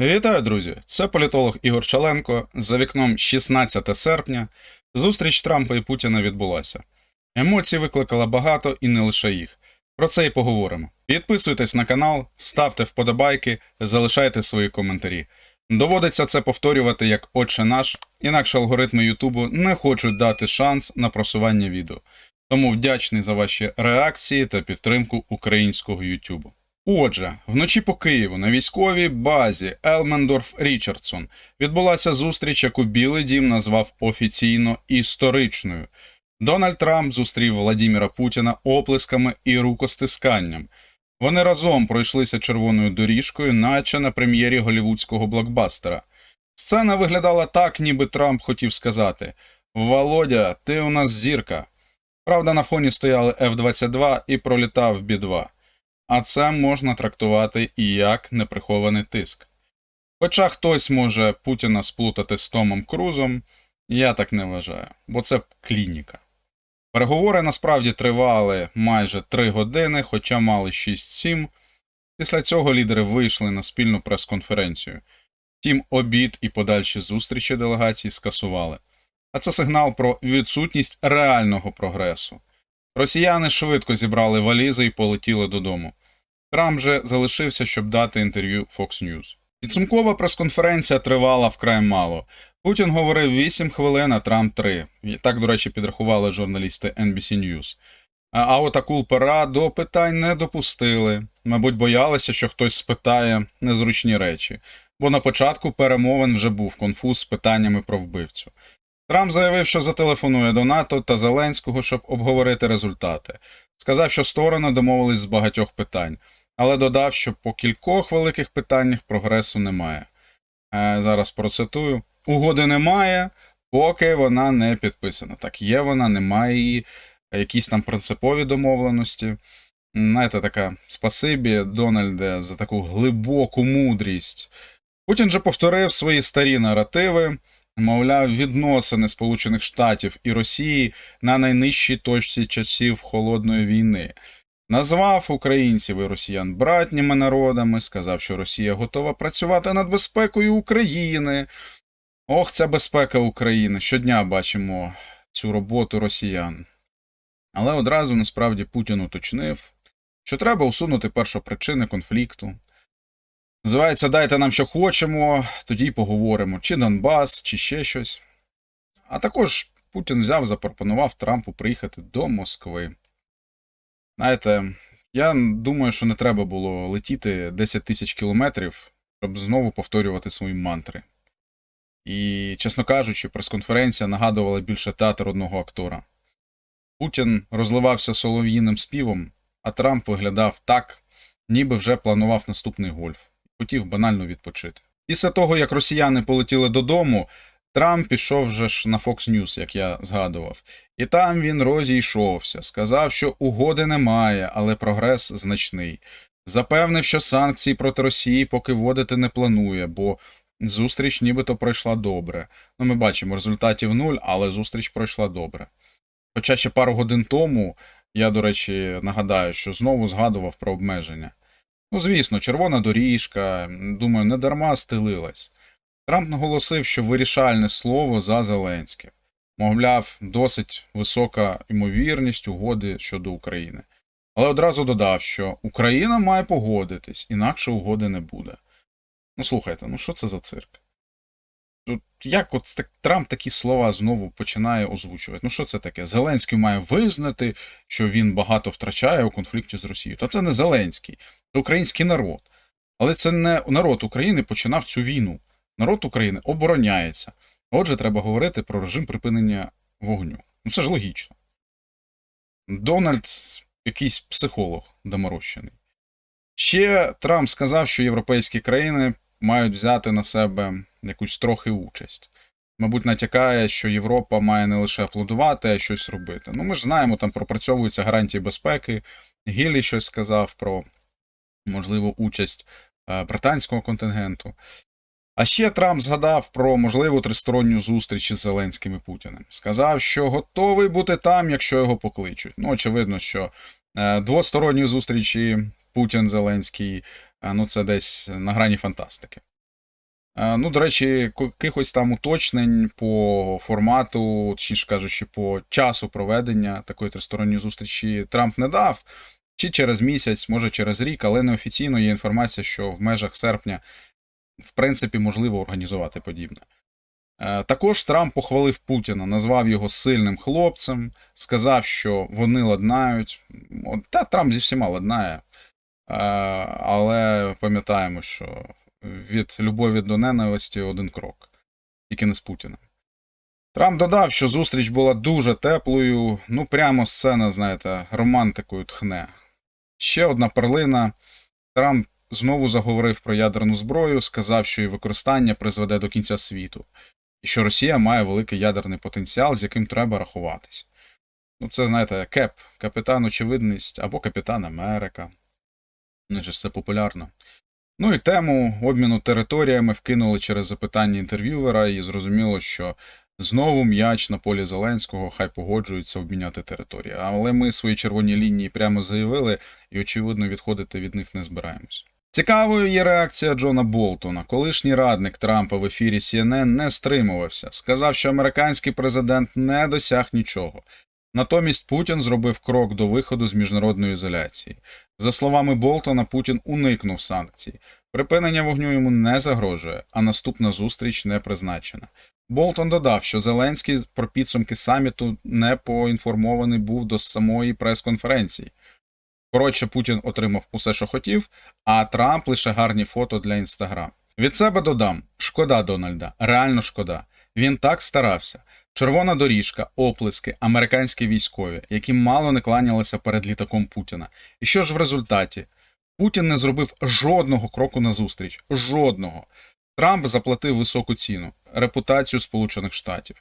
Вітаю, друзі! Це політолог Ігор Чаленко. За вікном 16 серпня. Зустріч Трампа і Путіна відбулася. Емоцій викликала багато і не лише їх. Про це і поговоримо. Підписуйтесь на канал, ставте вподобайки, залишайте свої коментарі. Доводиться це повторювати як отче наш, інакше алгоритми Ютубу не хочуть дати шанс на просування відео. Тому вдячний за ваші реакції та підтримку українського Ютубу. Отже, вночі по Києву на військовій базі Елмендорф Річардсон відбулася зустріч, яку Білий Дім назвав офіційно історичною. Дональд Трамп зустрів Владіміра Путіна оплесками і рукостисканням. Вони разом пройшлися червоною доріжкою, наче на прем'єрі голівудського блокбастера. Сцена виглядала так, ніби Трамп хотів сказати: Володя, ти у нас зірка. Правда, на фоні стояли F-22 і пролітав Бі-2 а це можна трактувати і як неприхований тиск. Хоча хтось може Путіна сплутати з Томом Крузом, я так не вважаю, бо це клініка. Переговори насправді тривали майже 3 години, хоча мали 6-7. Після цього лідери вийшли на спільну прес-конференцію. Втім, обід і подальші зустрічі делегацій скасували. А це сигнал про відсутність реального прогресу. Росіяни швидко зібрали валізи і полетіли додому. Трамп же залишився, щоб дати інтерв'ю Fox News. Підсумкова прес-конференція тривала вкрай мало. Путін говорив 8 хвилин, а Трамп 3. І Так, до речі, підрахували журналісти NBC News. А а от Акул Пера до питань не допустили. Мабуть, боялися, що хтось спитає незручні речі, бо на початку перемовин вже був конфуз з питаннями про вбивцю. Трамп заявив, що зателефонує до НАТО та Зеленського, щоб обговорити результати. Сказав, що сторони домовились з багатьох питань але додав, що по кількох великих питаннях прогресу немає. Е, зараз процитую: угоди немає, поки вона не підписана. Так, є вона, немає її, якісь там принципові домовленості. Знаєте, така спасибі, Дональде, за таку глибоку мудрість. Путін же повторив свої старі наративи, мовляв, відносини Сполучених Штатів і Росії на найнижчій точці часів холодної війни. Назвав українців і росіян братніми народами, сказав, що Росія готова працювати над безпекою України. Ох, ця безпека України. Щодня бачимо цю роботу росіян. Але одразу насправді Путін уточнив, що треба усунути першопричини конфлікту. Називається Дайте нам, що хочемо, тоді й поговоримо, чи Донбас, чи ще щось. А також Путін взяв, запропонував Трампу приїхати до Москви. Знаєте, я думаю, що не треба було летіти 10 тисяч кілометрів, щоб знову повторювати свої мантри. І, чесно кажучи, прес-конференція нагадувала більше театр одного актора. Путін розливався солов'їним співом, а Трамп виглядав так, ніби вже планував наступний гольф, хотів банально відпочити. Після того, як росіяни полетіли додому, Трамп пішов вже ж на Fox News, як я згадував, і там він розійшовся, сказав, що угоди немає, але прогрес значний. Запевнив, що санкції проти Росії поки вводити не планує, бо зустріч нібито пройшла добре. Ну, ми бачимо, результатів нуль, але зустріч пройшла добре. Хоча ще пару годин тому, я, до речі, нагадаю, що знову згадував про обмеження. Ну, звісно, червона доріжка, думаю, не дарма стелилась. Трамп наголосив, що вирішальне слово за Зеленським. Мовляв, досить висока ймовірність угоди щодо України. Але одразу додав, що Україна має погодитись, інакше угоди не буде. Ну слухайте, ну що це за цирк? Тут Як от так, Трамп такі слова знову починає озвучувати? Ну що це таке? Зеленський має визнати, що він багато втрачає у конфлікті з Росією. Та це не Зеленський, це український народ. Але це не народ України починав цю війну. Народ України обороняється. Отже, треба говорити про режим припинення вогню. Ну це ж логічно. Дональд якийсь психолог доморощений. Ще Трамп сказав, що європейські країни мають взяти на себе якусь трохи участь. Мабуть, натякає, що Європа має не лише аплодувати, а й щось робити. Ну, ми ж знаємо, там пропрацьовуються гарантії безпеки. Гіллі щось сказав про можливу участь е, британського контингенту. А ще Трамп згадав про можливу тристоронню зустріч із Зеленським і Путіним. Сказав, що готовий бути там, якщо його покличуть. Ну, очевидно, що е, двосторонні зустрічі Путін Зеленський, е, ну це десь на грані фантастики. Е, Ну, до речі, якихось там уточнень по формату, точніше кажучи, по часу проведення такої тристоронньої зустрічі Трамп не дав. Чи через місяць, може через рік, але неофіційно є інформація, що в межах серпня, в принципі, можливо організувати подібне. Е, Також Трамп похвалив Путіна, назвав його сильним хлопцем, сказав, що вони ладнають. Та Трамп зі всіма ладнає. Е, Але пам'ятаємо, що від любові до ненависті один крок, тільки не з Путіним. Трамп додав, що зустріч була дуже теплою, ну прямо сцена, знаєте, романтикою тхне. Ще одна перлина. Трамп знову заговорив про ядерну зброю, сказав, що її використання призведе до кінця світу, і що Росія має великий ядерний потенціал, з яким треба рахуватись. Ну, це, знаєте, Кеп, капітан Очевидність або Капітан Америка. Ну, ж це популярно. Ну і тему обміну територіями вкинули через запитання інтерв'ювера, і зрозуміло, що знову м'яч на полі Зеленського, хай погоджуються обміняти території. Але ми свої червоні лінії прямо заявили, і, очевидно, відходити від них не збираємось. Цікавою є реакція Джона Болтона. Колишній радник Трампа в ефірі CNN не стримувався, сказав, що американський президент не досяг нічого. Натомість Путін зробив крок до виходу з міжнародної ізоляції. За словами Болтона, Путін уникнув санкцій. Припинення вогню йому не загрожує, а наступна зустріч не призначена. Болтон додав, що Зеленський про підсумки саміту не поінформований був до самої прес-конференції. Коротше, Путін отримав усе, що хотів, а Трамп лише гарні фото для інстаграм. Від себе додам: шкода Дональда, реально шкода. Він так старався. Червона доріжка, оплески, американські військові, які мало не кланялися перед літаком Путіна. І що ж в результаті? Путін не зробив жодного кроку назустріч. Жодного. Трамп заплатив високу ціну репутацію Сполучених Штатів.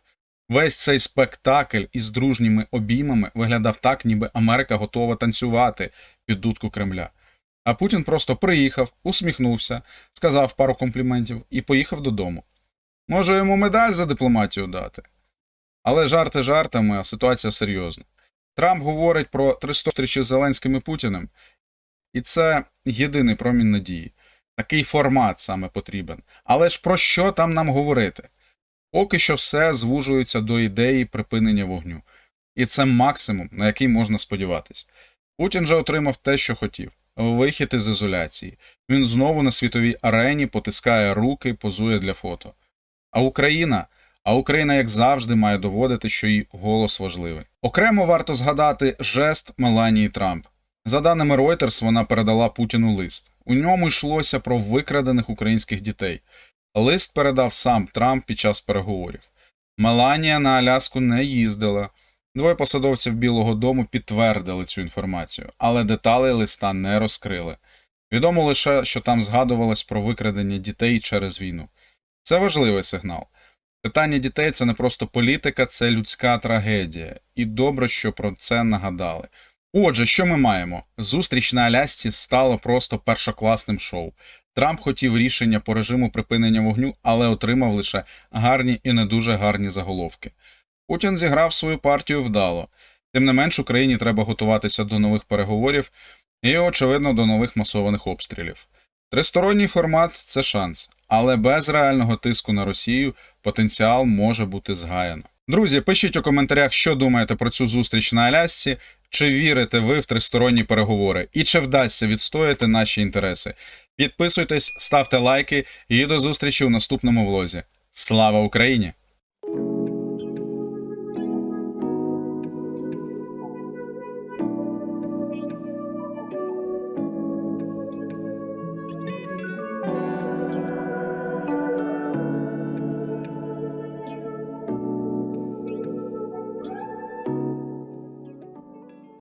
Весь цей спектакль із дружніми обіймами виглядав так, ніби Америка готова танцювати під дудку Кремля. А Путін просто приїхав, усміхнувся, сказав пару компліментів і поїхав додому. Може йому медаль за дипломатію дати? Але жарти жартами, а ситуація серйозна. Трамп говорить про три зустрічі з Зеленським і Путіним, і це єдиний промінь надії. Такий формат саме потрібен. Але ж про що там нам говорити? Поки що все звужується до ідеї припинення вогню. І це максимум, на який можна сподіватись. Путін же отримав те, що хотів вихід із ізоляції. Він знову на світовій арені потискає руки, позує для фото. А Україна, а Україна, як завжди, має доводити, що її голос важливий. Окремо варто згадати жест Меланії Трамп. За даними Reuters, вона передала Путіну лист. У ньому йшлося про викрадених українських дітей. Лист передав сам Трамп під час переговорів. Меланія на Аляску не їздила. Двоє посадовців Білого Дому підтвердили цю інформацію, але деталей листа не розкрили. Відомо лише, що там згадувалось про викрадення дітей через війну. Це важливий сигнал. Питання дітей це не просто політика, це людська трагедія. І добре, що про це нагадали. Отже, що ми маємо? Зустріч на Алясці стала просто першокласним шоу. Трамп хотів рішення по режиму припинення вогню, але отримав лише гарні і не дуже гарні заголовки. Путін зіграв свою партію вдало. Тим не менш, Україні треба готуватися до нових переговорів і, очевидно, до нових масованих обстрілів. Тристоронній формат це шанс, але без реального тиску на Росію потенціал може бути згаяно. Друзі, пишіть у коментарях, що думаєте про цю зустріч на Алясці, чи вірите ви в тристоронні переговори, і чи вдасться відстояти наші інтереси. Підписуйтесь, ставте лайки і до зустрічі у наступному влозі. Слава Україні!